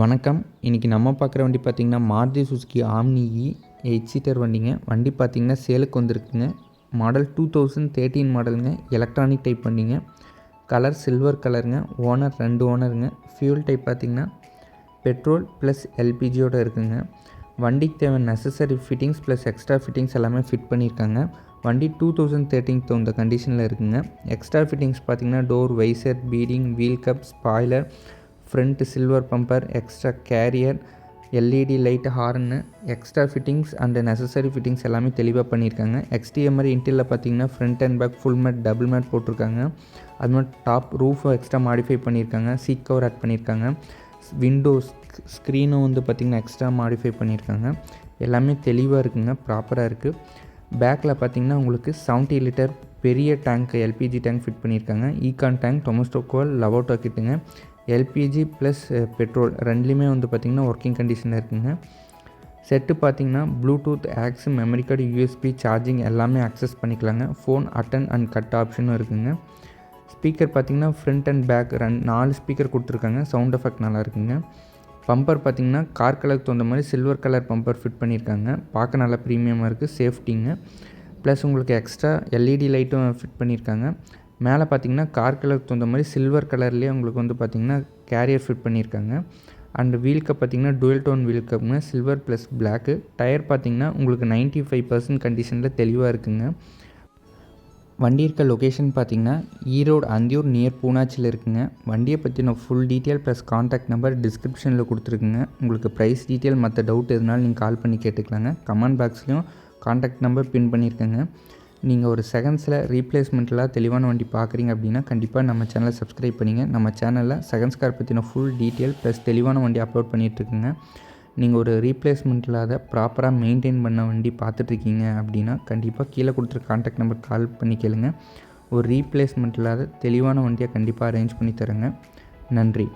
வணக்கம். இன்றைக்கி நம்ம பார்க்குற வண்டி பார்த்திங்கன்னா Maruti Suzuki Omni E eight seater வண்டிங்க. வண்டி பார்த்திங்கன்னா சேலுக்கு வந்திருக்குங்க. மாடல் டூ தௌசண்ட் தேர்ட்டீன் மாடலுங்க எலக்ட்ரானிக் டைப் வண்டிங்க. கலர் சில்வர் கலருங்க ஓனர் ரெண்டு ஓனருங்க ஃபியூல் டைப் பார்த்திங்கன்னா பெட்ரோல் ப்ளஸ் எல்பிஜியோடு இருக்குங்க. வண்டிக்கு தேவை necessary fittings plus extra fittings எல்லாமே ஃபிட் பண்ணியிருக்காங்க. வண்டி டூ தௌசண்ட் தேர்ட்டின் தகுந்த கண்டிஷனில் இருக்குங்க. எக்ஸ்ட்ரா ஃபிட்டிங்ஸ் பார்த்திங்கன்னா door visor beading wheel cup spoiler front silver bumper extra carrier LED light horn extra fittings and necessary fittings எல்லாமே தெளிவாக பண்ணியிருக்காங்க. எக்ஸ்டிஎம்ஆர் இன்டியில் பார்த்தீங்கன்னா front and back full mat double mat போட்டிருக்காங்க. அது மாதிரி டாப் ரூஃபை எக்ஸ்ட்ரா மாடிஃபை பண்ணியிருக்காங்க. சீட் கவர் ஆட் பண்ணியிருக்காங்க. விண்டோஸ் ஸ்க்ரீனும் வந்து பார்த்திங்கன்னா எக்ஸ்ட்ரா மாடிஃபை பண்ணியிருக்காங்க. எல்லாமே தெளிவாக இருக்குங்க ப்ராப்பராக இருக்குது பேக்கில் பார்த்தீங்கன்னா உங்களுக்கு செவன்ட்டி லிட்டர் பெரிய டேங்க் எல்பிஜி டேங்க் ஃபிட் பண்ணியிருக்காங்க. ஈகான் டேங்க் டொமஸ்டோக்கோல் லவோட்டோ கிட்டுங்க எல்பிஜி ப்ளஸ் பெட்ரோல் ரெண்டுலேயுமே வந்து பார்த்திங்கன்னா ஒர்க்கிங் கண்டிஷனில் இருக்குங்க. செட்டு பார்த்திங்கன்னா Bluetooth aux memory card USB charging எல்லாமே அக்சஸ் பண்ணிக்கலாங்க. ஃபோன் அட்டன் அண்ட் கட் ஆப்ஷனும் இருக்குங்க. ஸ்பீக்கர் பார்த்திங்கன்னா ஃப்ரண்ட் அண்ட் பேக் ரெண்டு நாலு ஸ்பீக்கர் கொடுத்துருக்காங்க. சவுண்ட் எஃபெக்ட் நல்லா இருக்குங்க. பம்பர் பார்த்திங்கன்னா கார் கலருக்கு தகுந்த மாதிரி சில்வர் கலர் பம்பர் ஃபிட் பண்ணியிருக்காங்க. பார்க்க நல்லா ப்ரீமியமாக இருக்குது சேஃப்டிங்க ப்ளஸ் உங்களுக்கு எக்ஸ்ட்ரா எல்இடி லைட்டும் ஃபிட் பண்ணியிருக்காங்க. மேலே பார்த்தீங்கன்னா கார் கலருக்கு தகுந்த மாதிரி சில்வர் கலர்லேயே உங்களுக்கு வந்து பார்த்திங்கன்னா கேரியர் ஃபிட் பண்ணியிருக்காங்க. அண்டு வீல் கப் பார்த்திங்கன்னா டுவெல் டோன் வீல் கப்புங்க சில்வர் ப்ளஸ் பிளாக்கு டயர் பார்த்திங்கன்னா உங்களுக்கு நைன்ட்டி ஃபைவ் பர்சன்ட் கண்டிஷனில் தெளிவாக இருக்குங்க. வண்டி இருக்க லொக்கேஷன் பார்த்திங்கன்னா ஈரோடு அந்தியூர் நியர் பூனாச்சியில் இருக்குங்க. வண்டியை பற்றின full detail plus contact number டிஸ்கிரிப்ஷனில் கொடுத்துருக்குங்க. உங்களுக்கு ப்ரைஸ் டீட்டெயில் மற்ற டவுட் எதுனாலும் நீங்கள் கால் பண்ணி கேட்டுக்கலாங்க. கமெண்ட் பாக்ஸ்லேயும் காண்டாக்ட் நம்பர் பின் பண்ணியிருக்கேங்க. நீங்கள் ஒரு செகண்ட்ஸில் ரீப்ளேஸ்மெண்ட்டில் தெளிவான வண்டி பார்க்குறீங்க அப்படின்னா கண்டிப்பாக நம்ம சேனலை சப்ஸ்கிரைப் பண்ணிங்க. நம்ம சேனலில் செகண்ட்ஸ் கார் பற்றின ஃபுல் டீட்டெயில் ப்ளஸ் தெளிவான வண்டி அப்லோட் பண்ணிகிட்ருக்குங்க நீங்கள் ஒரு ரீப்ளேஸ்மெண்ட் இல்லாத ப்ராப்பராக மெயின்டைன் பண்ண வண்டி பார்த்துட்ருக்கீங்க அப்படின்னா கண்டிப்பாக கீழே கொடுத்துருக்க காண்டாக்ட் நம்பர் கால் பண்ணி கேளுங்க. ஒரு ரீப்ளேஸ்மெண்ட் இல்லாத தெளிவான வண்டியை கண்டிப்பாக அரேஞ்ச் பண்ணி தரேங்க. நன்றி.